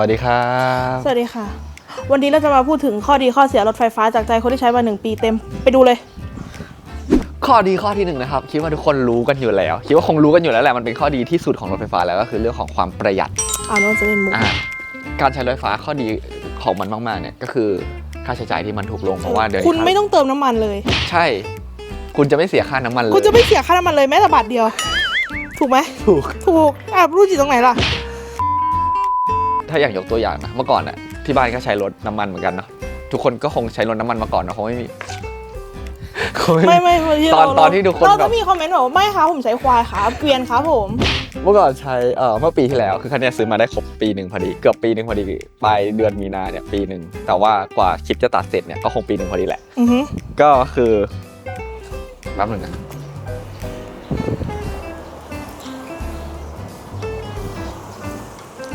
วัสดีครับ สวัสดีค่ะ วันนี้เราจะมาพูดถึงข้อดีข้อเสียรถไฟฟ้าจากใจคนที่ใช้มาหนึ่งปีเต็มไปดูเลย ข้อดีข้อที่หนึ่งนะครับ คิดว่าทุกคนรู้กันอยู่แล้ว คิดว่าคงรู้กันอยู่แล้วแหละมันเป็นข้อดีที่สุดของรถไฟฟ้าแล้วก็คือเรื่องของความประหยัดอ่าโน้ตจะเป็นมุกอ่าการใช้รถไฟฟ้าข้อดีของมันมากๆเนี่ยก็คือค่าใช้จ่ายที่มันถูกลงเพราะว่าเดี๋ยวนี้คุณไม่ต้องเติมน้ำมันเลย ใช่ คุณจะไม่เสียค่าน้ำมันเลยคุณจะไม่เสียค่าน้ำมันเลยแม้แต่บาทเดียว ถูกไหมถูกถูกอะรู้จิตตรงไหนล่ะ ถ้าอย่างยกตัวอย่างนะเมื่อก่อนน่ะที่บ้านก็ใช้รถน้ำมันเหมือนกันเนาะทุกคนก็คงใช้รถน้ำมันมาก่อนเนอะคงไม่มีคงไม่ไม่ไม่ที่ตอนเราตอนที่ทุกคนเราแบจะบมีคอมเมนต์บอกว่าไม่ค่ะผมใช้ควายค่ะเกวียนครับผม เมื่อก่อนใช้เอ่อเมื่อปีที่แล้วคือคันเนี้ยซื้อมาได้ครบปีหนึ่งพอดีเกือบปีหนึ่งพอดีปลายเดือนมีนาเนี่ยปีหนึ่งแต่ว่ากว่าคลิปจะตัดเสร็จเนี่ยก็คงปีหนึ่งพอดีแหละ อือฮึก็คือแป๊บหนึ่งนะ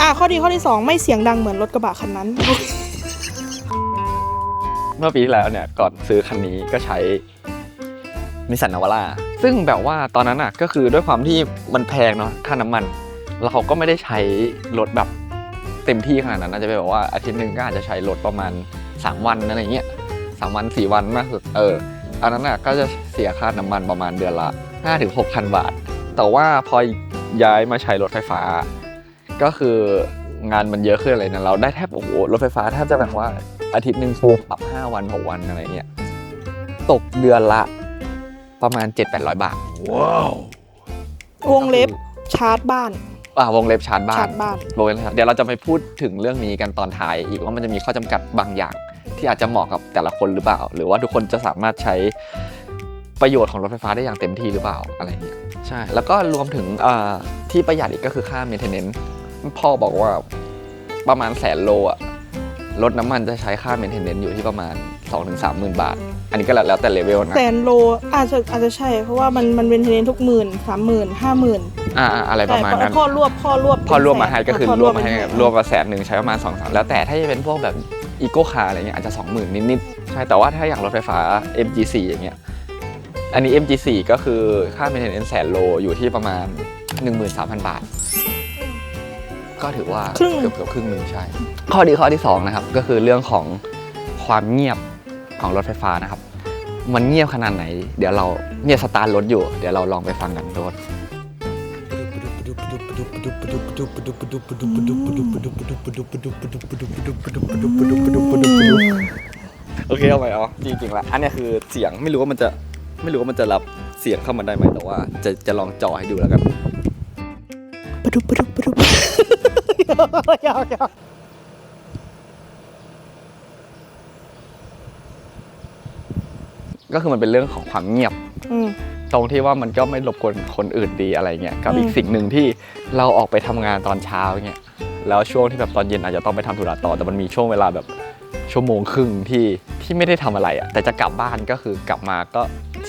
อะข้อดีข้อที่สองไม่เสียงดังเหมือนรถกระบะคันนั้น เมื่อปีที่แล้วเนี่ยก่อนซื้อคันนี้ก็ใช้นิสันนาวาร่าซึ่งแบบว่าตอนนั้นอะก็คือด้วยความที่มันแพงเนาะค่าน้ำมัน เราก็ไม่ได้ใช้รถแบบเต็มที่ขนาดนั้นอาจจะเป็นแบบว่าอาทิตย์หนึ่งก็อาจจะใช้รถประมาณ 3 วันอะไรเงี้ยสามวันสี่วันมากสุดเอออันนั้นอะก็จะเสียค่าน้ำมันประมาณเดือนละ5ถึง6,000 บาท แต่ว่าพอย้ายมาใช้รถไฟฟ้า ก็คืองานมันเยอะขึ้นเลยนะเราได้แทบโอ้โหรถไฟฟ้าแทบจะแบบว่าอาทิตย์หนึ่งโชว์ปรับ5วัน6วันอะไรเงี้ยตกเดือนละประมาณ 7-800 บาทวงเล็บชาร์จบ้าน อ่าวงเล็บชาร์จบ้าชานร์จบ้าน วงเล็บชาร์จเดี๋ยวเราจะไปพูดถึงเรื่องนี้กันตอนท้ายอีกว่ามันจะมีข้อจำกัดบางอย่าง ที่อาจจะเหมาะกับแต่ละคนหรือเปล่า หรือว่าทุกคนจะสามารถใช้ประโยชน์ของรถไฟฟ้าได้อย่างเต็มที่หรือเปล่าอะไรเงี้ยใช่ แล้วก็รวมถึงอ่าที่ประหยัดอีกก็คือค่า maintenance พ่อบอกว่าประมาณแสนโลอะรถน้ำมันจะใช้ค่า maintenance อยู่ที่ประมาณ 2-3หมื่นบาท อันนี้ก็แล้วแต่เลเวลนะ แสนโลอาจจะอาจจะใช่ เพราะว่ามันมันเป็นเทรนทุกหมื่นสามหมื่นห้าหมื่นอ่าๆอะไรประมาณนั้นพ่อรวบพ่อรวบพอรวมมาให้ก็คือพ่รวมมาให้เป็นแสนรวมมาแสนหนึ่งใช้ประมาณ2องสามแล้วแต่ถ้าจะเป็นพวกแบบอีโก้คาร์อะไรเงี้ยอาจจะ20,000นิดๆใช่แต่ว่าถ้าอย่างรถไฟฟ้า MG4 อย่างเงี้ยอันนี้ MG4 ก็คือค่า maintenance แสนโลอยู่ที่ประมาณ 13,000 บาท ก็ถือว่าครึ่งหนึ่เกืงอบเกือบครึ่งหนึ่งใช่ ข้อดีข้อที่2นะครับก็คือเรื่องของความเงียบของรถไฟฟ้านะครับ มันเงียบขนาดไหน เดี๋ยวเราเนี่ยสตาร์ทรถอยู่ เดี๋ยวเราลองไปฟังกันทุกคนโอเคเอาไปเอาจริงๆแล้วอันเนี้ยคือเสียงไม่รู้ว่ามันจะไม่รู้ว่ามันจะรับเสียงเข้ามาได้ไหมแต่ว่า จะจะลองจ่อให้ดูแล้วกัน ปะดุบปะดุบปะดุบ ยาวยาวก็คือมันเป็นเรื่องของความเงียบ อืม ตรงที่ว่ามันก็ไม่รบกวนคนอื่นดีอะไรเงี้ยกับอีกอืมสิ่งหนึ่งที่เราออกไปทำงานตอนเช้าเงี้ยแล้วช่วงที่แบบตอนเย็นอาจจะต้องไปทำธุระต่อแต่มันมีช่วงเวลาแบบชั่วโมงครึ่งที่ที่ไม่ได้ทำอะไรอะแต่จะกลับบ้านก็คือกลับมาก็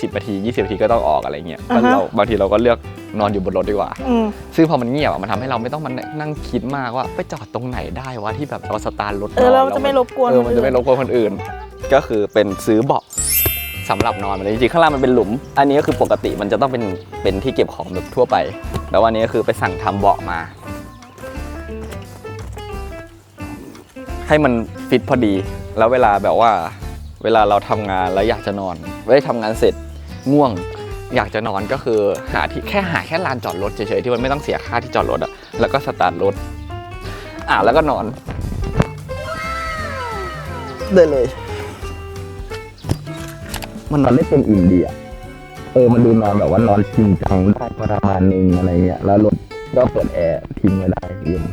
10นาที20นาทีก็ต้องออกอะไรเงี้ยก็เราบางทีเราก็เลือกนอนอยู่บนรถดีกว่า อืม ซึ่งพอมันเงียบอะมันทำให้เราไม่ต้องมานั่งคิดมากว่าไปจอดตรงไหนได้วะที่แบบเราสตาร์ทรถเออเรานจะไม่รบกวนเออมันจะไม่รบกวนคนอื่น ก็คือเป็นซื้อเบาะสำหรับนอนมาเลยจริงๆข้างล่างมันเป็นหลุม อันนี้ก็คือปกติมันจะต้องเป็นเป็นที่เก็บของแบบทั่วไป แล้ววันนี้ก็คือไปสั่งทำเบาะมา ให้มันฟิตพอดี แล้วเวลาแบบว่า เวลาเราทำงานแล้วอยากจะนอนไม่ได้ทำงานเสร็จ ง่วง อยากจะนอนก็คือหาที่แค่หาแค่ลานจอดรถเฉยๆที่มันไม่ต้องเสียค่าที่จอดรถอะแล้วก็สตาร์ทรถอะแล้วก็นอน ได้เลย มันนอนได้เต็มอิ่มดีอะเออมันดูนอนแบบว่านอนจริงจังได้ประมาณนึงอะไรเงี้ยแล้วรถก็เปิดแอร์ทิ้งไว้ได้เย็น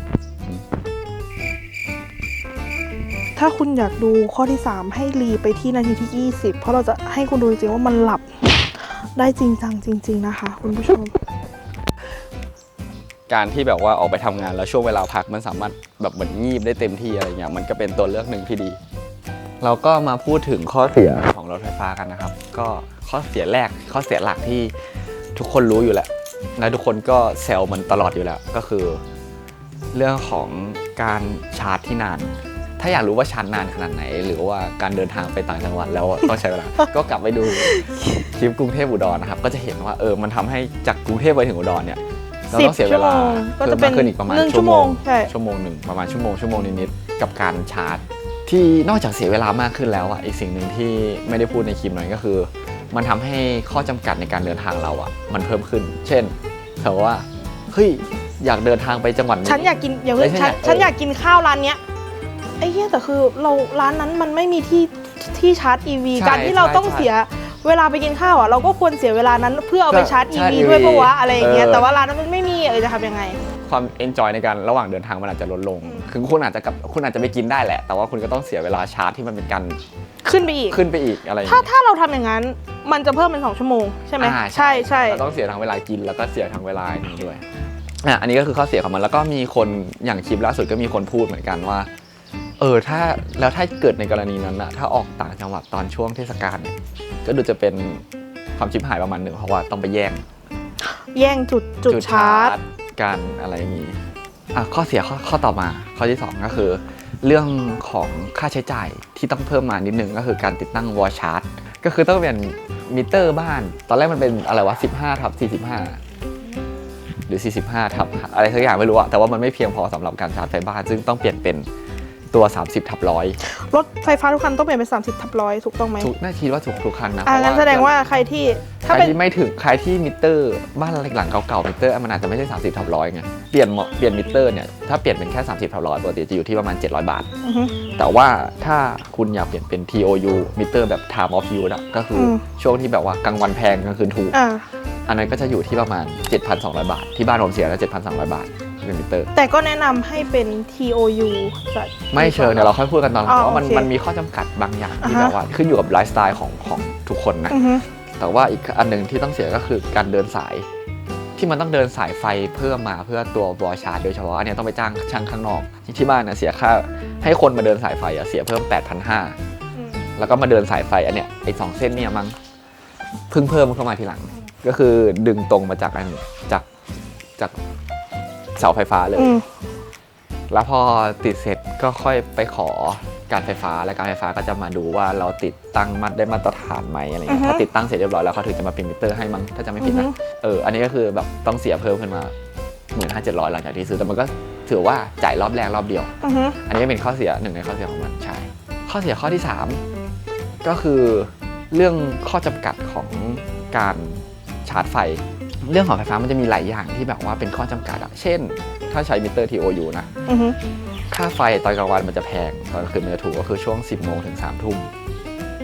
ถ้าคุณอยากดูข้อที่ 3 ให้รีไปที่นาทีที่ 20 เพราะเราจะให้คุณดูจริงๆว่ามันหลับ ได้จริงจังจริง ๆ นะคะ คุณผู้ชม การที่แบบว่าออกไปทำงานแล้วช่วงเวลาพักมันสามารถแบบเหมือนงีบได้เต็มที่อะไรเงี้ยมันก็เป็นตัวเลือกหนึ่งที่ดี เราก็มาพูดถึงข้อเสียของรถไฟฟ้ากันนะครับ ก็ข้อเสียแรกข้อเสียหลักที่ทุกคนรู้อยู่แล้วและทุกคนก็แซวมันตลอดอยู่แล้วก็คือ เรื่องของการชาร์จที่นาน ถ้าอยากรู้ว่าชาร์จนานขนาดไหน หรือว่าการเดินทางไปต่างจังหวัดแล้วต้องใช้เวลา ก็กลับไปดูคลิปกรุงเทพอุดรนะครับ ก็จะเห็นว่าเออมันทำให้จากกรุงเทพไปถึงอุดรเนี่ยเราสิบต้องเสียเวลาชั่วโมงก็จะเป็นพิ่มมากขึ้นอีกประมาณหนึ่งชั่วโมงใช่ชั่วโมงหนึ่งประมาณชั่วโมงชั่วโมงนิดๆกับการชาร์จ ที่นอกจากเสียเวลามากขึ้นแล้วอะอีกสิ่งหนึ่งที่ไม่ได้พูดในคลิปนั้นก็คือ มันทำให้ข้อจำกัดในการเดินทางเราอะ มันเพิ่มขึ้น เช่นแบบว่าเฮ้ยอยากเดินทางไปจังหวัดนี้ฉันอยากกินอย่างไม่เช่นใช่ฉันเออฉันอยากกินข้าวร้านเนี้ย ไอ้เหี้ยแต่คือเราร้านนั้นมันไม่มีที่ที่ชาร์จ EV ใช่การที่เราต้องใช่เสียเวลาไปกินข้าวอะเราก็ควรเสียเวลานั้นเพื่อเอาไปเพื่อชาร์จ ชาร์ EV จ EV ด้วยปะวะอะไรอย่างเงี้ยเออ แต่ว่าร้านนั้นมันไม่มีเออจะทำยังไง ความเอนจอยในการระหว่างเดินทางมันอาจจะลดลง คือคุณอาจจะกับคุณอาจจะไปกินได้แหละ แต่ว่าคุณก็ต้องเสียเวลาชาร์จที่มันเป็นการขึ้นไปอีก ขึ้นไปอีกอะไรอย่างถ้าเงี้ยถ้าเราทำอย่างนั้นมันจะเพิ่มเป็น2ชั่วโมงใช่ไหมอ่าใช่ใช่เราต้องเสียทั้งเวลากินแล้วก็เสียทั้งเวลาอย่างนี้ด้วยอะอันนี้ก็คือข้อเสียของมันแล้วก็มีคนอย่างคลิปล่าสุดก็มีคนพูดเหมือนกันว่า เออถ้าแล้วถ้าเกิดในกรณีนั้นอะถ้าออกต่างจังหวัดตอนช่วงเทศกาลเนี่ยก็ดูจะเป็นความชิบหายประมาณหนึ่งเพราะว่าต้องไปแย่งแย่งจุดจุดชาร์จกันอะไรอย่างนี้อะข้อเสียข้อข้อต่อมาข้อที่สองก็คือ เรื่องของค่าใช้จ่ายที่ต้องเพิ่มมานิดนึงก็คือการติดตั้งวอลชาร์จก็คือต้องเปลี่ยนมิเตอร์บ้าน ตอนแรกมันเป็นอะไรวะ15ทับ45 หรือ 45ทับอะไรสักอย่างไม่รู้อะแต่ว่ามันไม่เพียงพอสำหรับการชาร์จไฟบ้าน ซึ่งต้องเปลี่ยนเป็น ตัว 30ทับร้อยรถไฟฟ้าทุกคันต้องเปลี่ยนเป็น 30ทับร้อยถูกต้องไหมทุกน่าคิดว่าถูกทุกคันนะอ่าเพระงั้นแสดงว่าใครที่ใคถ้ารเป็นที่ไม่ถึงใครที่มิเตอร์บ้านหลังเก่าๆมิเตอร์มันอาจจะไม่ใช่ 30ทับร้อยไงเปลี่ยนหมดเปลี่ยนมิเตอร์เนี่ยถ้าเปลี่ยนเป็นแค่30ทับร้อยปกติจะอยู่ที่ประมาณ 700 บาท อือฮึ แต่ว่าถ้าคุณอยากเปลี่ยนเป็น TOU มิเตอร์แบบ time of use อะก็คืออม ช่วงที่แบบว่ากลางวันแพงกลางคืนถูก อ่าอันนั้นก็จะอยู่ที่ประมาณ 7,200 บาท ที่บ้านผมเสียแล้ว7,200 บาท เป็นมิเตอร์ แต่ก็แนะนำให้เป็น TOU จะไม่เชิงเดี๋ยวเราค่อยพูดกันตอนหลังอ๋อเพราะว่ามันโอเคมันมีข้อจำกัดบางอย่างที่อ่าฮะแบบว่าขึ้นอยู่กับไลฟ์สไตล์ของของทุกคนนะ อือฮึแต่ว่าอีกอันหนึ่งที่ต้องเสียก็คือการเดินสาย ที่มันต้องเดินสายไฟเพิ่มมาเพื่อตัววอลชาร์จโดยเฉพาะอันเนี้ยต้องไปจ้างช่างข้างนอกที่บ้านเนี่ยเสียค่าให้คนมาเดินสายไฟอะเสียเพิ่ม 8,500 อืมแล้วก็มาเดินสายไฟอันเนี้ยไอ้สองเส้นเนี่ยมั้งเพิ่งเพิ่มเข้ามาทีหลัง ก็คือดึงตรงมาจากอันจากจาก เสาไฟฟ้าเลย อืม แล้วพอติดเสร็จก็ค่อยไปขอการไฟฟ้าและการไฟฟ้าก็จะมาดูว่าเราติดตั้งมัดได้มาตรฐานไหมอะไรเงี้ยถ้าติดตั้งเสร็จเรียบร้อยแล้วเขาถึงจะมาเป็นมิเตอร์ให้มั้งถ้าจะไม่ผิดนะเอออันนี้ก็คือแบบต้องเสียเพิ่มขึ้นมาหมื่นห้าเจ็ดร้อยหลังจากที่ซื้อแต่มันก็ถือว่าจ่ายรอบแรกรอบเดียว อือฮึอันนี้ก็เป็นข้อเสียหนึ่งในข้อเสียของมันใช่ ข้อเสียข้อที่ 3 ก็คือเรื่องข้อจำกัดของการชาร์จไฟ เรื่องของไฟฟ้ามันจะมีหลายอย่างที่แบบว่าเป็นข้อจำกัดอะเช่น ถ้าใช้มิเตอร์ TOU นะอือฮึค่าไฟตอนกลางวันมันจะแพง ตอนกลางคืนมันจะถูกก็คือช่วง 10โมงถึง3ทุ่ม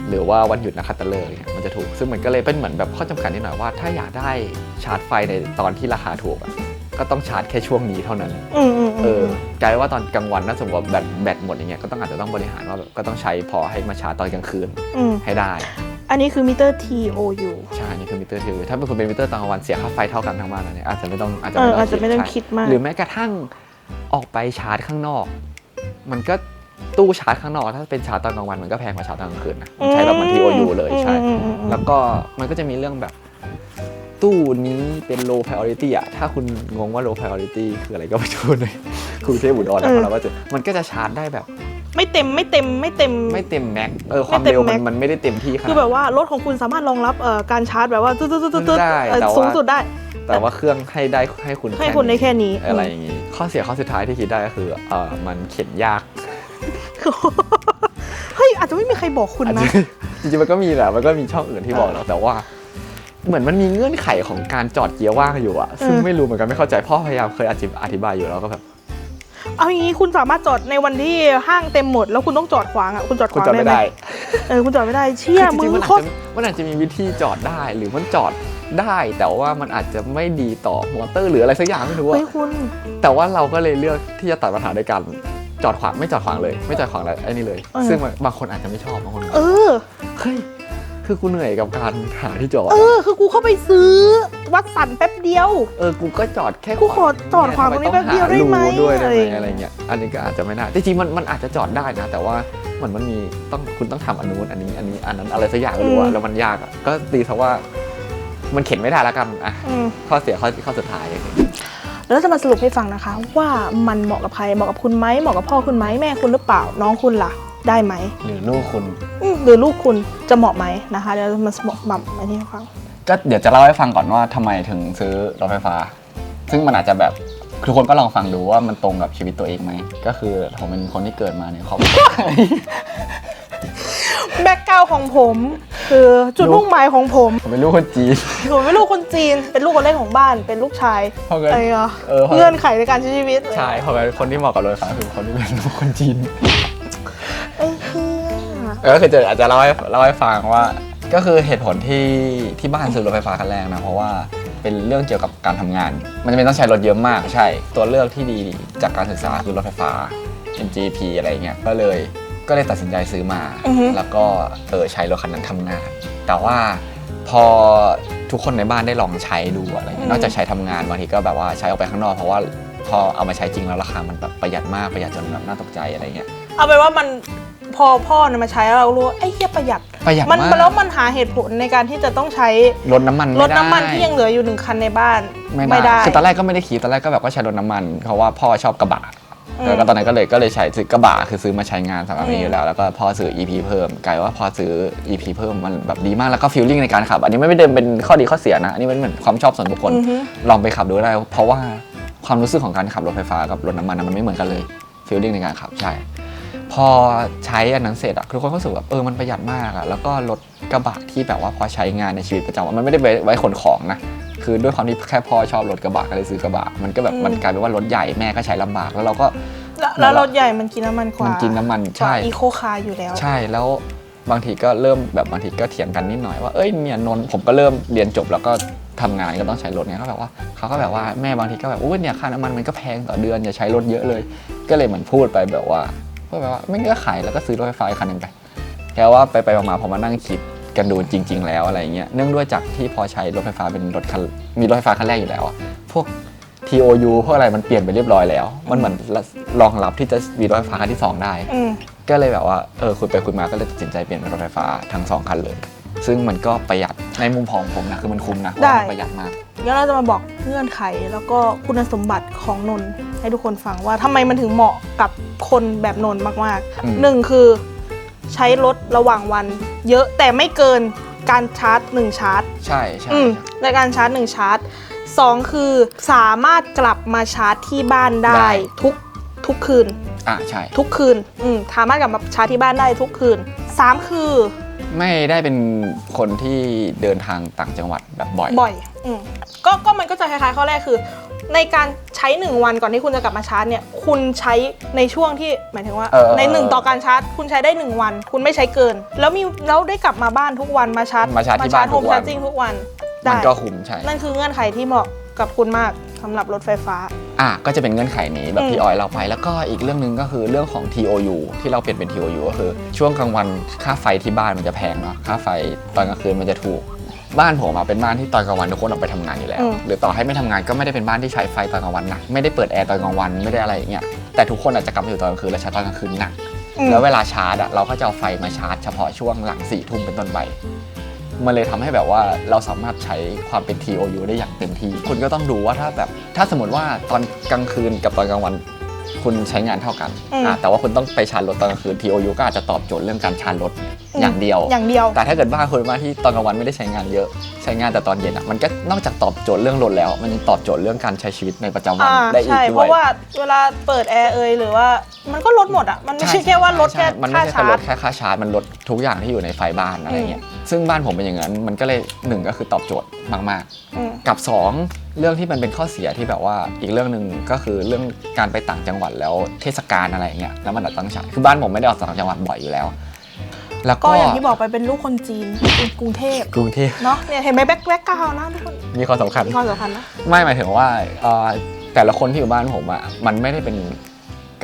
หรือว่าวันหยุดนักขัตฤกษ์เนี่ยมันจะถูก ซึ่งมันก็เลยเป็นเหมือนแบบข้อจำกัดนิดหน่อยว่าถ้าอยากได้ชาร์จไฟในตอนที่ราคาถูกอะก็ต้องชาร์จแค่ช่วงนี้เท่านั้นอืมอืมเออือมกลายเป็นว่าตอนกลางวันถ้าสมมติว่าแบตแบตหมดอย่างเงี้ยก็ต้องอาจจะต้องบริหารว่าแบบก็ต้องใช้พอให้มาชาร์จตอนกลางคืนอืมให้ได้ อันนี้คือมิเตอร์ TOU ใช่นี่คือมิเตอร์ทีถ้าเป็นคนเป็นมิเตอร์ตอนกลางวันเสียค่าไฟเท่ากันทั้งบ้านแล้วเนี่ยอาจจะไม่ต้องอาจจะเอไม่อต้องอาจจะไม่ต้องใช่คิดมาก หรือแม้กระทั่งออกไปชาร์จข้างนอก มันก็ตู้ชาร์จข้างนอก ถ้าเป็นชาร์จตอนกลางวันมันก็แพงกว่าชาร์จตอนกลางคืนนะมันใช้แบบเหมัน TOU เลยใช่ อืมอืมอืม แล้วก็มันก็จะมีเรื่องแบบตู้นี้เป็น low priority อะถ้าคุณงงว่า low priority คืออะไรก็ไปดูใน กรุงเทพอุดรนะครับแล้วก็จะมันก็จะชาร์จได้แบบ ไม่เต็มไม่เต็มไม่เต็ม ไม่เต็มแม็กเออความไม่เต็มเร็วมัน max มันไม่ได้เต็มที่ขคือนาแบดบว่ารถของคุณสามารถรองรับเอ่อการชาร์จแบบว่าตึ๊ดตึ๊ดตึ๊ดตึ๊ดได้เอ่อแต่ว่า สูงสุดได้ แต่ว่าเครื่องให้ได้ให้คุณให้คุณได้แค่นี้อะไรอย่างงี้ ข้อเสียข้อสุดท้ายที่คิดได้ก็คือเออมันเข็นยากเฮ้ยอาจจะไม่มีใครบอกคุณอาจนะ จะจริงๆมันก็มีแหละมันก็มีช่องอื่นที่บอกแหล้วแต่ว่า เหมือนมันมีเงื่อนไขของการจอดเกียร์ว่างอยู่อะซึ่งเออ ไม่รู้เหมือนกันไม่เข้าใจพ่อพยายามเคยอธิบอธิบายอยู่แล้วก็แบบ เอาอย่างนี้คุณสามารถจอดในวันที่ห้างเต็มหมด แล้วคุณต้องจอดขวางอะคุณจอดขคุณวางจอดได้ไม่ไหมได้เออคุณจอดไม่ได้เชี่ยคือจมึริงงๆมันอาโคจตรจะมันอาจจะมีวิธีจอดได้หรือมันจอดได้แต่ว่ามันอาจจะไม่ดีต่อมอเตอร์หรืออะไรสักอย่างไม่รู้อะเฮ้ยคุณ แต่ว่าเราก็เลยเลือกที่จะตัดปัญหาด้วยกันจอดขวางไม่จอดขวางเลย ไม่จอดขวางอะไรไอ้นี่เลย เออ ซึ่งมันบางคนอาจจะไม่ชอบ บางคนเออ เฮ้ย คือกูเหนื่อยกับการหาที่จอด เออ คือกูเข้าไปซื้อวัดสันแป๊บเดียว เออ กูก็จอดแค่กูขอจอดขวางตรงนี้แป๊บเดียวได้ไหมทำต้องารูด้วยได้ไหมอะอะไรไรอย่างเงี้ยเงี้ย อันนี้ก็อาจจะไม่น่าจริงๆมันมันอาจจะจอดได้นะ แต่ว่าเหมือนมันมีต้องคุณต้องทำอันนู้นอันนี้อันนี้อันนั้นอะไรสักอย่างไม่รู้อะแล้วมันยากอะก็ดีเพราะว่า มันเข็นไม่ได้แล้วกันอะอืมข้อเสียข้อข้อสุดท้ายแล้วจะมาสรุปให้ฟังนะคะ ว่ามันเหมาะกับใครเหมาะกับคุณไหมเหมาะกับพ่อคุณไหมแม่คุณหรือเปล่าน้องคุณล่ะ ได้ไหม หรือลูกคุณ อืมหรือลูกคุณจะเหมาะไหมนะคะ เดี๋ยวเรามาสมบับอันนี้ให้ฟัง ก็เดี๋ยวจะเล่าให้ฟังก่อนว่าทำไมถึงซื้อรถไฟฟ้า ซึ่งมันอาจจะแบบทุกคนก็ลองฟังดูว่ามันตรงกับชีวิตตัวเองไหม ก็คือผมเป็นคนที่เกิดมาในครอบครัว แบ็กกราวของผมคือจุดมุ่งหมายของผมผมเป็นลูกคนจีน ผมเป็นลูกคนจีน เป็นลูกคนเล็กของบ้าน เป็นลูกชายเพราะงั้นอะไรเหรอเออเพราะ เงื่อนไขในการใช้ชีวิตเลยใช่เพราะงั้นคนที่เหมาะกับรถไฟฟ้าคือคนที่เป็นลูกคนจีนไอ้เหี้ยเออ ก็คือจะอาจจะเล่าให้เล่าให้ฟังว่า ก็คือเหตุผลที่ที่บ้านซื้อรถไฟฟ้าคันแรกนะเพราะว่าเป็นเรื่องเกี่ยวกับการทำงาน มันจะเป็นต้องใช้รถเยอะมากใช่ ตัวเลือกที่ดีจากการศึกษาคือรถไฟฟ้า MGP อะไรเงี้ยก็เลยก็เลยตัดสินใจซื้อมา อือฮึ แล้วก็เออใช้รถคันนั้นทำงาน แต่ว่าพอทุกคนในบ้านได้ลองใช้ดูอะไรเงี้ยนอกจากใช้ทำงานบางทีก็แบบว่าใช้ออกไปข้างนอก เพราะว่าพอเอามาใช้จริงแล้วราคามันแบบประหยัดมากประหยัดจนแบบน่าตกใจอะไรเงี้ย เอาเป็นว่ามัน พอพ่อเนี่ยมาใช้แล้วเรารู้ว่าไอ้เหี้ยประหยัดประหยัดมันมาก แล้วมันหาเหตุผลในการที่จะต้องใช้รถน้ำมันรถน้ำมันไได้ที่ยังเหลืออยู่หนึ่งคันในบ้านไม่ไม่ได้ได้ คือตอนแรกก็ไม่ได้คิดตอนแรกก็แบบว่าใช้รถน้ำมันเพราะว่าพ่อชอบกระบะอืมแล้วก็ตอนนั้นก็เลยก็เลยใช้ซื้อกระบะคือซื้อมาใช้งานสำหรับนี้อืมอยู่แล้วแล้วก็พอซื้อ EP เพิ่มกลายว่าพอซื้อ EP เพิ่มมันแบบดีมากแล้วก็ฟีลลิ่งในการขับ อันนี้ไม่ได้เป็นข้อดีข้อเสียนะอันนี้มันเหมือนความชอบส่วนบุคคล อือฮึ ลองไปขับดูได้ เพราะว่าความรู้สึกของการขับรถไฟฟ้ากับรถน้ำมันนะมันไม่เหมือนกันเลยฟีลลิ่งในการขับใช่ พอใช้อันนั้นเสร็จอะทุกคนก็รู้สึกแบบเออมันประหยัดมากอะแล้วก็รถกระบะที่แบบว่าพอใช้งานในชีวิตประจำวันมันไม่ได้ไว้ไว้ขนของนะคือด้วยความที่แค่พ่อชอบรถกระบะก็เลยซื้อกระบะมันก็แบบอืมมันกลายเป็นว่ารถใหญ่แม่ก็ใช้ลำบากแล้วเราก็ แล้วแล้วรถใหญ่มันกินน้ำมันกว่ามันกินน้ำมันกว่าใช่ อีโคคาร์อยู่แล้ว ใช่แล้วบางทีก็เริ่มแบบบางทีก็เถียงกันนิดหน่อยว่าเอ้ยเนี่ยนนท์ผมก็เริ่มเรียนจบแล้วก็ทำงานก็ต้องใช้รถเนี่ยเขาแบบว่าเขาก็แบบว่าแม่บางทีก็แบบอุ้ยเนี่ยค่าน้ำมันมันก็แพงต่อเดือนอย่าใช้รถเยอะเลย ก็เลยเหมือนพูดไปแบบว่า พูดแบบว่าไม่ก็ขายแล้วก็ซื้อรถไฟฟ้าอีกคันหนึ่งไปแค่ว่าไปไปมาๆพอมานั่งคิดกันดูจริง ๆ แล้วอะไรเงี้ยเนื่องด้วยจากที่พอใช้รถไฟฟ้าเป็นรถคันมีรถไฟฟ้าคันแรกอยู่แล้วอะพวก TOU พวกอะไรมันเปลี่ยนไปเรียบร้อยแล้ว มันเหมือนรองรับที่จะมีรถไฟฟ้าคันที่สองได้อืมก็เลยแบบว่าเออคุยไปคุยมาก็เลยตัดสินใจเปลี่ยนเป็นรถไฟฟ้าทั้งสองคันเลย ซึ่งมันก็ประหยัดในมุมของผมนะคือมันคุ้มนะเพราะว่ามันประหยัดมากงั้นเราจะมาบอกเงื่อนไขแล้วก็คุณสมบัติของนนท์ ให้ทุกคนฟังว่าทำไมมันถึงเหมาะกับคนแบบนนท์มากอืม ๆหนึ่งคือใช้รถระหว่างวัน เยอะแต่ไม่เกินการชาร์จหนึ่งชาร์จ ใช่ใช่อืมในการชาร์จหนึ่งชาร์จสองคือสามารถกลับมาชาร์จที่บ้านได้ ทุกทุกคืน อะใช่ ทุกคืนอืมสามารถกลับมาชาร์จที่บ้านได้ทุกคืนสามคือไม่ได้เป็นคนที่เดินทางต่างจังหวัดแบบบ่อย บ่อยอืมก็ก็มันก็จะคล้ายๆข้อแรกคือ ในการใช้หนึ่งวันก่อนที่คุณจะกลับมาชาร์จเนี่ยคุณใช้ในช่วงที่หมายถึงว่าเออในหนึ่งต่อการชาร์จ คุณใช้ได้หนึ่งวัน คุณไม่ใช้เกิน แล้วมีแล้วได้กลับมาบ้านทุกวันมาชาร์จมาชาร์จที่บ้านโฮทุมกวัชานร์จจิ้งทุกวันมัได้นก็คุ้มใช่ นั่นคือเงื่อนไขที่เหมาะกับคุณมากสำหรับรถไฟฟ้า อะก็จะเป็นเงื่อนไขนี้แบบอืมที่ออยเราไป แล้วก็อีกเรื่องหนึ่งก็คือเรื่องของ TOU ที่เราเปลี่ยนเป็น TOU ก็คือ ช่วงกลางวันค่าไฟที่บ้านมันจะแพงเนาะค่าไฟตอนกลางคืนมันจะถูก บ้านผมอะเป็นบ้านที่ตอนกลางวันทุกคนออกไปทำงานอยู่แล้ว อืม หรือต่อให้ไม่ทำงานก็ไม่ได้เป็นบ้านที่ใช้ไฟตอนกลางวันหนักไม่ได้เปิดแอร์ตอนกลางวันไม่ได้อะไรอย่างเงี้ยแต่ทุกคนอาจจะกลับมาอยู่ตอนกลางคืนและใช้ตอนกลางคืนหนัก อืม แล้วเวลาชาร์จอะเราก็จะเอาไฟมาชาร์จเฉพาะช่วงหลังสี่ทุ่มเป็นต้นไป มันเลยทำให้แบบว่าเราสามารถใช้ความเป็น TOU ได้อย่างเต็มที่ คุณก็ต้องดูว่าถ้าแบบถ้าสมมติว่าตอนกลางคืนกับตอนกลางวัน คุณใช้งานเท่ากันอืม อะแต่ว่าคุณต้องไปชาร์จรถตอนกลางคืน TOU ก็อาจจะตอบโจทย์เรื่องการชาร์จรถ อย่างเดียว อย่างเดียว แต่ถ้าเกิดบ้านคุณมาที่ตอนกลางวันไม่ได้ใช้งานเยอะ ใช้งานแต่ตอนเย็นอะ มันก็นอกจากตอบโจทย์เรื่องรถแล้ว มันยังตอบโจทย์เรื่องการใช้ชีวิตในประจำวันอ่าได้อีกใช่ด้เพวยราะว่าเวลาเปิดแอร์เอยหรือว่ามันก็ลดหมดอะ มันไม่ใช่แค่ว่าลดใช่แค่มันไม่ค่าใช่แค่ลชาร์ดจแค่ค่าชาร์จ มันลดทุกอย่างที่อยู่ในไฟบ้านอะไรเงี้ย ซึ่งบ้านผมเป็นอย่างนั้น มันก็เลยหนึ่งก็คือตอบโจทย์มากอืมๆกับสองเรื่องที่มันเป็นข้อเสียที่แบบว่าอีกเรื่องหนึ่งก็คือเรื่องการไปต่างจังหวัดแล้วเทศกาลอะไรเงี้ยแล้วมันอาจต้องใช้คือบ้านผมไม่ได้ออกต่างจังหวัดบ่อยอยู่แล้ว แล้วก็ก็อย่างที่บอกไปเป็นลูกคนจีนกรุงเทพกรุงเทพเนาะเนี่ยเห็นไหมแบ็คแบ็คกราวนะทุกคนมีความสำคัญ มีความสำคัญนะ ไม่หมายถึงว่าเอ่อแต่ละคนที่อยู่บ้านผมอะมันไม่ได้เป็น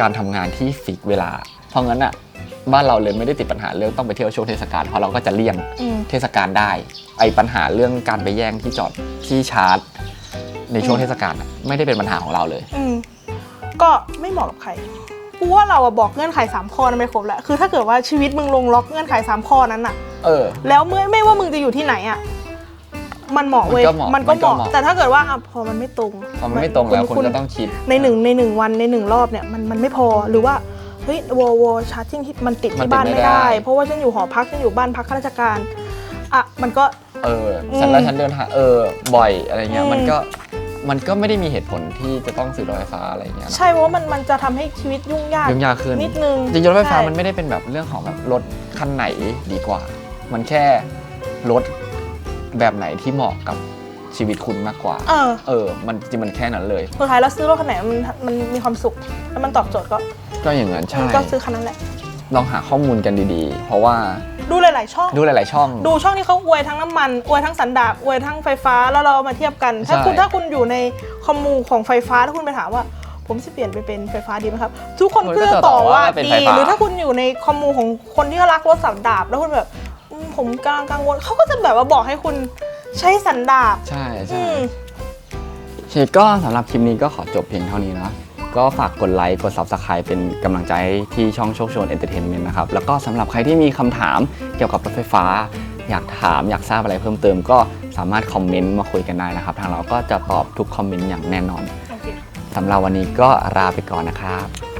การทำงานที่ฟิกเวลา เพราะงั้นอะบ้านเราเลยไม่ได้ติดปัญหาเรื่องต้องไปเที่ยวช่วงเทศกาลเพราะเราก็จะเลี่ยงอืม เทศกาลได้ ไอ้ปัญหาเรื่องการไปแย่งที่จอดที่ชาร์จ ในช่วงอืมเทศกาลอะไม่ได้เป็นปัญหาของเราเลย อืมก็ไม่เหมาะกับใคร กูว่าเราอะบอกเงื่อนไขสามข้อนั้นไม่ครบแล้วคือถ้าเกิดว่าชีวิตมึงลงล็อกเงื่อนไขสามข้อนั้นอะเออ แล้วเมื่อไม่ว่ามึงจะอยู่ที่ไหนอะมันเหมาะเว้ยมันก็เหมาะมันก็เหมาะมันก็เหมาะ แต่ถ้าเกิดว่าอะพอมันไม่ตรงพอมันไม่ตรงแล้วคุณก็ต้องคิด ในหนึ่งในหนึ่งวันในหนึ่งรอบเนี่ยมันมันไม่พอหรือว่าเฮ้ยวอวชาร์จิ่งที่มันติดมันที่ติดบ้านไม่ไม่ได้ ได้ เพราะว่าฉันอยู่หอพักฉันอยู่บ้านพักข้าราชการอะมันก็ เออฉันอืมแล้วฉันเดินทางเออบ่อยอะไรเงี้ย อืม มันก็ มันก็ไม่ได้มีเหตุผลที่จะต้องซื้อรถไฟฟ้าอะไรอย่างเงี้ยนะใช่เพราะว่ามันมันจะทำให้ชีวิตยุ่งยาก ยุ่งยากขึ้นนิดนึงจริงๆรถไฟฟ้าใช่ มันไม่ได้เป็นแบบเรื่องของแบบรถคันไหนดีกว่า มันแค่รถแบบไหนที่เหมาะกับชีวิตคุณมากกว่า เออเออ มันจริงๆมันแค่นั้นเลย สุดท้ายแล้วซื้อรถคันไหนมันมันมีความสุข แล้วมันตอบโจทย์ก็ก็อย่างนั้นใช่ ก็ซื้อคันนั้นแหละ ลองหาข้อมูลกันดีๆ เพราะว่า ดูหลาย ๆ ช่อง ดูหลาย ๆ ช่อง ดูช่องที่เขาอวยทั้งน้ำมันอวยทั้งสันดาปอวยทั้งไฟฟ้าแล้วเราเอามาเทียบกัน ถ้าใช่คุณถ้าคุณอยู่ในคอมมูของไฟฟ้าถ้าคุณไปถามว่า ผมจะเปลี่ยนไปเป็นไฟฟ้าดีไหมครับ ทุกคนก็จะตอบว่าดีหรือถ้าคุณอยู่ในคอมมูของคนที่รักรถสันดาปแล้วคุณแบบอืมผมกำลังกังวลเขาก็จะแบบว่าบอกให้คุณใช้สันดาปใช่อืใช่ม โอเคก็สำหรับคลิปนี้ก็ขอจบเพียงเท่านี้นะ ก็ฝากกดไลค์กด Subscribe เป็นกำลังใจให้ที่ช่องโชคโชนเอนเตอร์เทนเมนต์นะครับ แล้วก็สำหรับใครที่มีคำถามเกี่ยวกับรถไฟฟ้า อยากถามอยากทราบอะไรเพิ่มเติม ก็สามารถคอมเมนต์มาคุยกันได้นะครับ ทางเราก็จะตอบทุกคอมเมนต์อย่างแน่นอนโอเคสำหรับวันนี้ก็ลาไปก่อนนะครับ